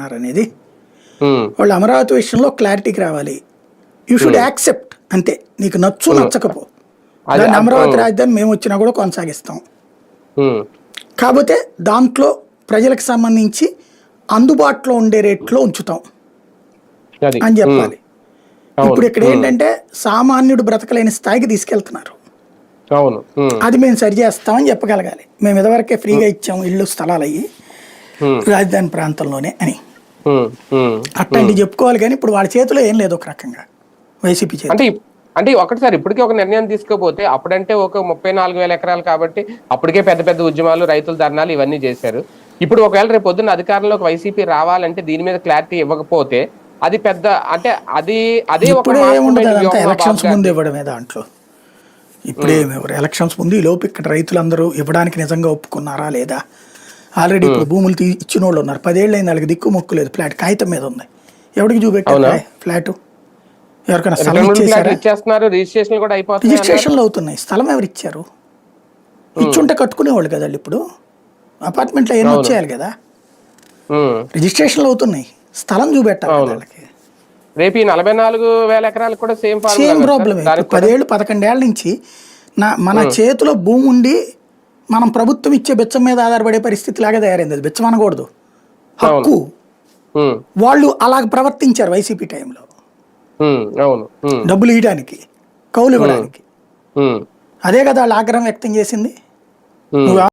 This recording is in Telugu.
అనేది వాళ్ళు అమరావతి విషయంలో క్లారిటీకి రావాలి. యూ షుడ్ యాక్సెప్ట్ అంతే. నీకు నచ్చు నచ్చకపో. దాన్ని అమరావతి. రాజధాని మేము వచ్చినా కూడా కొనసాగిస్తాం. కాకపోతే దాంట్లో ప్రజలకు సంబంధించి అందుబాటులో ఉండే రేట్లో ఉంచుతాం. అని చెప్పాలి. ఇప్పుడు ఇక్కడ ఏంటంటే సామాన్యుడు బ్రతకలేని స్థాయికి తీసుకెళ్తున్నారు. అది మేము సరి చేస్తామని చెప్పగలగాలి. మేము ఇదివరకే ఫ్రీగా ఇచ్చాము ఇళ్ళు స్థలాలు అయ్యి. రాజధాని ప్రాంతంలోనే అని. అట్లాంటివి చెప్పుకోవాలి కానీ ఇప్పుడు వాళ్ళ చేతిలో ఏం లేదు ఒక రకంగా. వైసీపీ చేతి అంటే అంటే ఒకటిసారి ఇప్పటికే ఒక నిర్ణయం తీసుకోపోతే అప్పుడంటే ఒక ముప్పై నాలుగు వేల ఎకరాలు కాబట్టి అప్పటికే పెద్ద పెద్ద ఉద్యమాలు రైతుల ధర్నాలు ఇవన్నీ చేశారు. ఇప్పుడు ఒకవేళ రేపు పొద్దున్న అధికారంలోకి వైసీపీ రావాలంటే దీని మీద క్లారిటీ ఇవ్వకపోతే అది పెద్ద అంటే అది అదే ఒక ఎలక్షన్స్? ముందు ఇవ్వడమే దాంట్లో. ఇప్పుడే ఎలక్షన్స్ ముందు ఈ లోపు ఇక్కడ రైతులందరూ ఇవ్వడానికి నిజంగా ఒప్పుకున్నారా లేదా? ఆల్రెడీ ఇప్పుడు భూములు తీ ఇచ్చిన వాళ్ళు ఉన్నారు. పదేళ్ళు అయింది వాళ్ళకి దిక్కు మొక్కు లేదు. ఫ్లాట్ కాగితం మీద ఉంది. ఎవరికి చూపెట్టారు ఫ్లాట్? ఎవరికైనా స్థలం ఇచ్చేసారా రిజిస్ట్రేషన్ కూడా అయిపోతుంది రిజిస్ట్రేషన్లు అవుతున్నాయి. స్థలం ఎవరు ఇచ్చారు? ఇచ్చుంటే కట్టుకునేవాళ్ళు కదా ఇప్పుడు. అపార్ట్మెంట్లో ఏం వచ్చేయాలి కదా. రిజిస్ట్రేషన్లు అవుతున్నాయి. స్థలం చూపెట్టాలి వాళ్ళకి. రేపు ఈ నలభై నాలుగు వేల ఎకరాలకు కూడా సేమ్ సేమ్ ప్రాబ్లమ్ పదేళ్ళు పదకొండేళ్ళ నుంచి నా మన చేతిలో భూమి ఉండి మనం ప్రభుత్వం ఇచ్చే బిచ్చం మీద ఆధారపడే పరిస్థితి లాగా తయారైంది. అది బిచ్చం అనకూడదు హక్కు. వాళ్ళు అలా ప్రవర్తించారు వైసీపీ టైంలో. డబ్బులు ఇవ్వడానికి కౌలు ఇవ్వడానికి. అదే కదా వాళ్ళు ఆగ్రహం వ్యక్తం చేసింది.